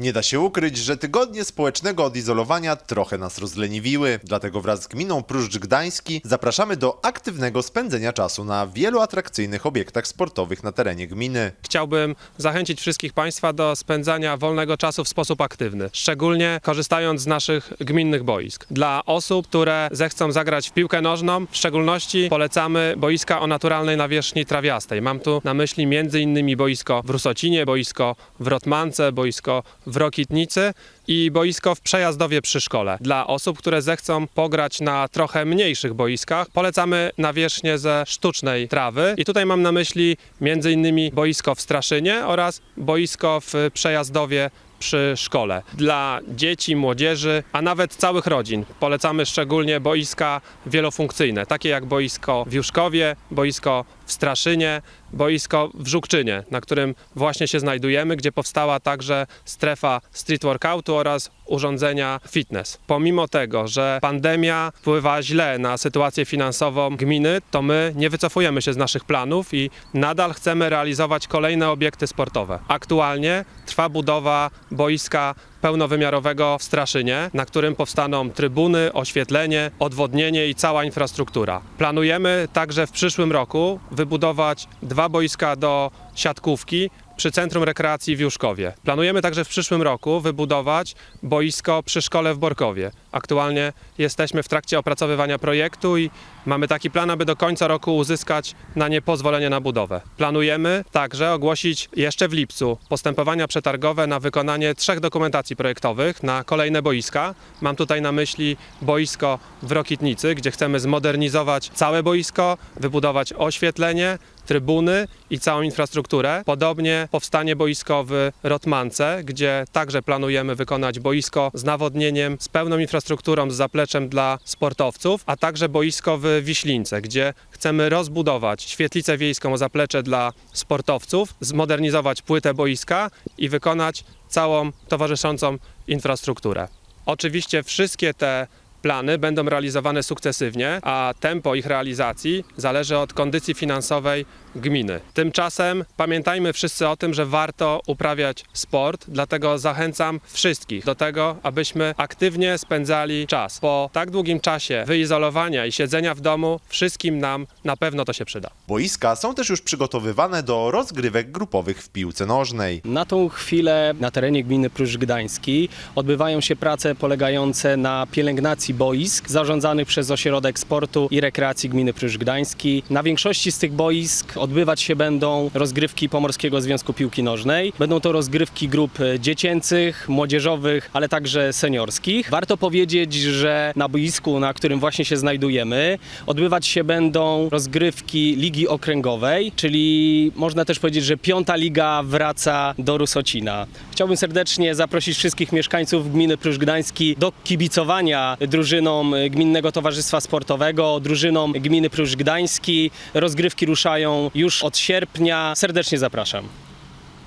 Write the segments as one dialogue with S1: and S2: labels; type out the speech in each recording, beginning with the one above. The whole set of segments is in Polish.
S1: Nie da się ukryć, że tygodnie społecznego odizolowania trochę nas rozleniwiły. Dlatego wraz z gminą Pruszcz Gdański zapraszamy do aktywnego spędzenia czasu na wielu atrakcyjnych obiektach sportowych na terenie gminy.
S2: Chciałbym zachęcić wszystkich Państwa do spędzania wolnego czasu w sposób aktywny, szczególnie korzystając z naszych gminnych boisk. Dla osób, które zechcą zagrać w piłkę nożną, w szczególności polecamy boiska o naturalnej nawierzchni trawiastej. Mam tu na myśli m.in. boisko w Rusocinie, boisko w Rotmance, boisko w Rokitnicy i boisko w Przejazdowie przy szkole. Dla osób, które zechcą pograć na trochę mniejszych boiskach, polecamy nawierzchnię ze sztucznej trawy. I tutaj mam na myśli m.in. boisko w Straszynie oraz boisko w Przejazdowie przy szkole. Dla dzieci, młodzieży, a nawet całych rodzin polecamy szczególnie boiska wielofunkcyjne, takie jak boisko w Juszkowie, boisko w Straszynie, boisko w Żukczynie, na którym właśnie się znajdujemy, gdzie powstała także strefa street workoutu oraz urządzenia fitness. Pomimo tego, że pandemia wpływa źle na sytuację finansową gminy, to my nie wycofujemy się z naszych planów i nadal chcemy realizować kolejne obiekty sportowe. Aktualnie trwa budowa boiska pełnowymiarowego w Straszynie, na którym powstaną trybuny, oświetlenie, odwodnienie i cała infrastruktura. Planujemy także w przyszłym roku wybudować dwa boiska do siatkówki przy Centrum Rekreacji w Juszkowie. Planujemy także w przyszłym roku wybudować boisko przy szkole w Borkowie. Aktualnie jesteśmy w trakcie opracowywania projektu i mamy taki plan, aby do końca roku uzyskać na nie pozwolenie na budowę. Planujemy także ogłosić jeszcze w lipcu postępowania przetargowe na wykonanie trzech dokumentacji projektowych na kolejne boiska. Mam tutaj na myśli boisko w Rokitnicy, gdzie chcemy zmodernizować całe boisko, wybudować oświetlenie, trybuny i całą infrastrukturę. Podobnie powstanie boisko w Rotmance, gdzie także planujemy wykonać boisko z nawodnieniem, z pełną infrastrukturą, z zapleczem dla sportowców, a także boisko w Wiślince, gdzie chcemy rozbudować świetlicę wiejską o zaplecze dla sportowców, zmodernizować płytę boiska i wykonać całą towarzyszącą infrastrukturę. Oczywiście wszystkie te plany będą realizowane sukcesywnie, a tempo ich realizacji zależy od kondycji finansowej gminy. Tymczasem pamiętajmy wszyscy o tym, że warto uprawiać sport, dlatego zachęcam wszystkich do tego, abyśmy aktywnie spędzali czas. Po tak długim czasie wyizolowania i siedzenia w domu, wszystkim nam na pewno to się przyda.
S1: Boiska są też już przygotowywane do rozgrywek grupowych w piłce nożnej.
S3: Na tą chwilę na terenie gminy Pruszcz Gdański odbywają się prace polegające na pielęgnacji boisk zarządzanych przez Ośrodek Sportu i Rekreacji Gminy Pruszcz Gdański. Na większości z tych boisk odbywać się będą rozgrywki Pomorskiego Związku Piłki Nożnej. Będą to rozgrywki grup e, dziecięcych, młodzieżowych, ale także seniorskich. Warto powiedzieć, że na boisku, na którym właśnie się znajdujemy, odbywać się będą rozgrywki Ligi Okręgowej, czyli można też powiedzieć, że piąta liga wraca do Rusocina. Chciałbym serdecznie zaprosić wszystkich mieszkańców gminy Pruszcz Gdański do kibicowania drużynom Gminnego Towarzystwa Sportowego, drużynom gminy Pruszcz Gdański. Rozgrywki ruszają już od sierpnia. Serdecznie zapraszam.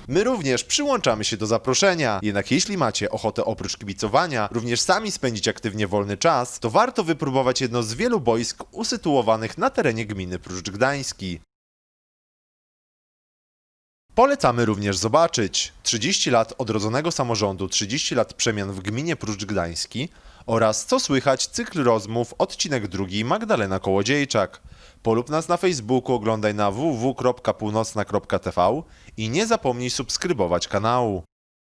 S1: My również przyłączamy się do zaproszenia. Jednak jeśli macie ochotę oprócz kibicowania również sami spędzić aktywnie wolny czas, to warto wypróbować jedno z wielu boisk usytuowanych na terenie gminy Pruszcz Gdański. Polecamy również zobaczyć 30 lat odrodzonego samorządu, 30 lat przemian w gminie Pruszcz Gdański oraz Co słychać cykl rozmów, odcinek drugi Magdalena Kołodziejczak. Polub nas na Facebooku, oglądaj na www.północna.tv i nie zapomnij subskrybować kanału.